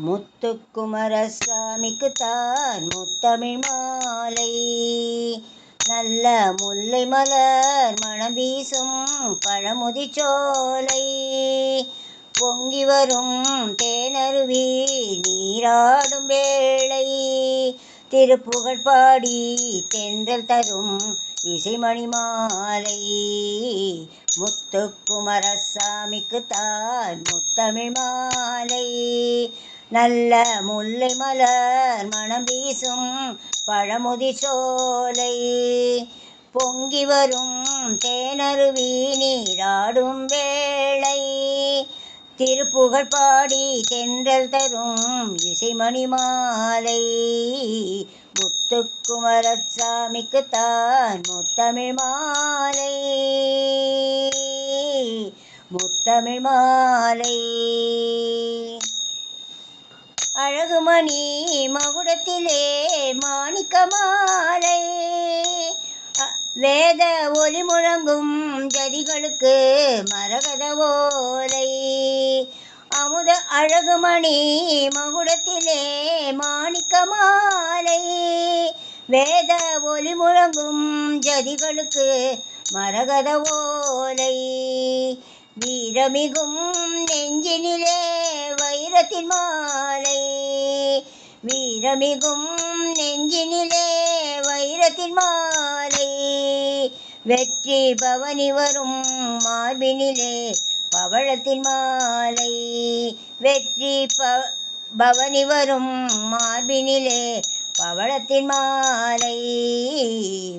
முத்துக்குமரசாமிக்கு தான் முத்தமிழ் மாலை. நல்ல முல்லை மலர் மணம் வீசும் பழமுதி சோலை. பொங்கி வரும் தேனருவி நீராடும் வேளை. திருப்புகழ் பாடி தென்றல் தரும் இசைமணி மாலை. முத்துக்குமரசாமிக்கு தான் முத்தமிழ் மாலை. நல்ல முல்லை மலர் மணம் வீசும் பழமுதி சோலை. பொங்கி வரும் தேனருவி நீராடும் வேளை. திருப்புகழ் பாடி தென்றல் தரும் இசைமணி மாலை. முத்துக்குமரசாமிக்கு தான் முத்தமிழ் மாலை. முத்தமிழ் மாலை. அழகுமணி மகுடத்திலே மாணிக்க மாலை வேத ஒலி முழங்கும் ஜதிகளுக்கு மரகத ஓலை. அமுத அழகுமணி மகுடத்திலே மாணிக்க மாலை வேத ஒலி முழங்கும் ஜதிகளுக்கு மரகத ஓலை. வீரமிகும் நெஞ்சினிலே வைரத்தின் மாலை. வீரமிகும் நெஞ்சினிலே வைரத்தின் மாலை. வெற்றி பவனி வரும் மார்பினிலே பவழத்தின் மாலை. வெற்றி ப பவனி வரும் மார்பினிலே பவளத்தின் மாலை.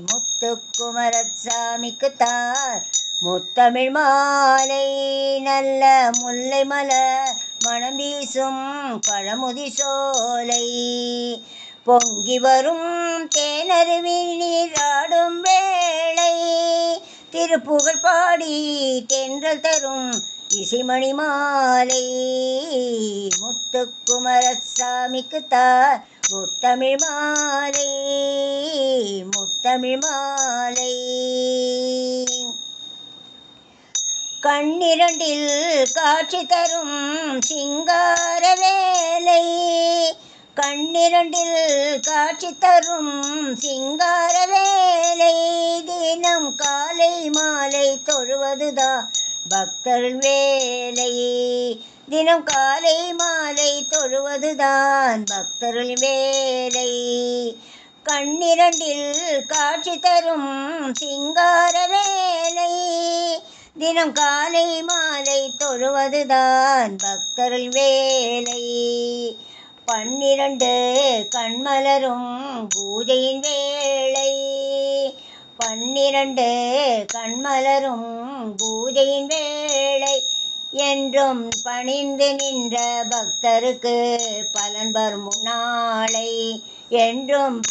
முத்துக்குமரசாமிக்கு தார் முத்தமிழ் மாலை. நல்ல முல்லை மலர் வானம் வீசும் பழமுதி சோலை. பொங்கி வரும் தேனருவி நீராடும் வேளை. திருப்புகழ் பாடி தென்றல் தரும் இசைமணி மாலை. முத்துக்குமரசாமிக்கு தார் முத்தமிழ் மாலை. முத்தமிழ் மாலை பன்னிரண்டில் காட்சி தரும் சிங்கார வேலை. கண்ணிரண்டில் காட்சி தரும் சிங்கார வேலை. தினம் காலை மாலை தொழுவதுதான் பக்தர் வேலை. தினம் காலை மாலை தொழுவதுதான் பக்தர்கள் வேலை. கண்ணிரண்டில் காட்சி தரும் சிங்கார வேலை. தினம் காலை மாலை தொழுவதுதான் பக்தர்கள் வேலை. பன்னிரண்டு கண்மலரும் பூஜையின் வேளை. பன்னிரண்டு கண்மலரும் பூஜையின் வேளை. என்றும் பணிந்து நின்ற பக்தருக்கு பலன் வரும் நாளை. என்றும்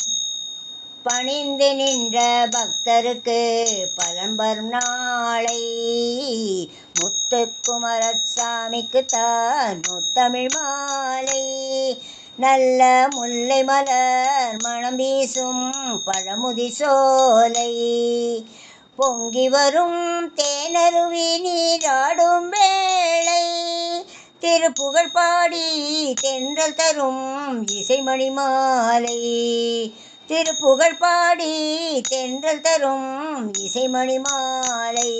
பணிந்து நின்ற பக்தருக்கு பலம்பர் நாளை. முத்துக்குமரசாமிக்கு தான் முத்தமிழ் மாலை. நல்ல முல்லை மலர் மணம் வீசும் பழமுதி சோலை. பொங்கி வரும் தேனருவி நீராடும் வேளை. திருப்புகழ் பாடி தென்றல் தரும் இசைமணி மாலை. திருப்புகழ் பாடி தென்றல் தரும் இசைமணி மாலை.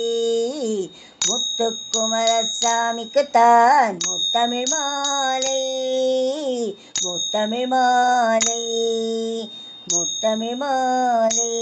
முத்துக்குமரசாமிக்கு தான் முத்தமிழ் மாலை. முத்தமிழ் மாலை. முத்தமிழ் மாலை.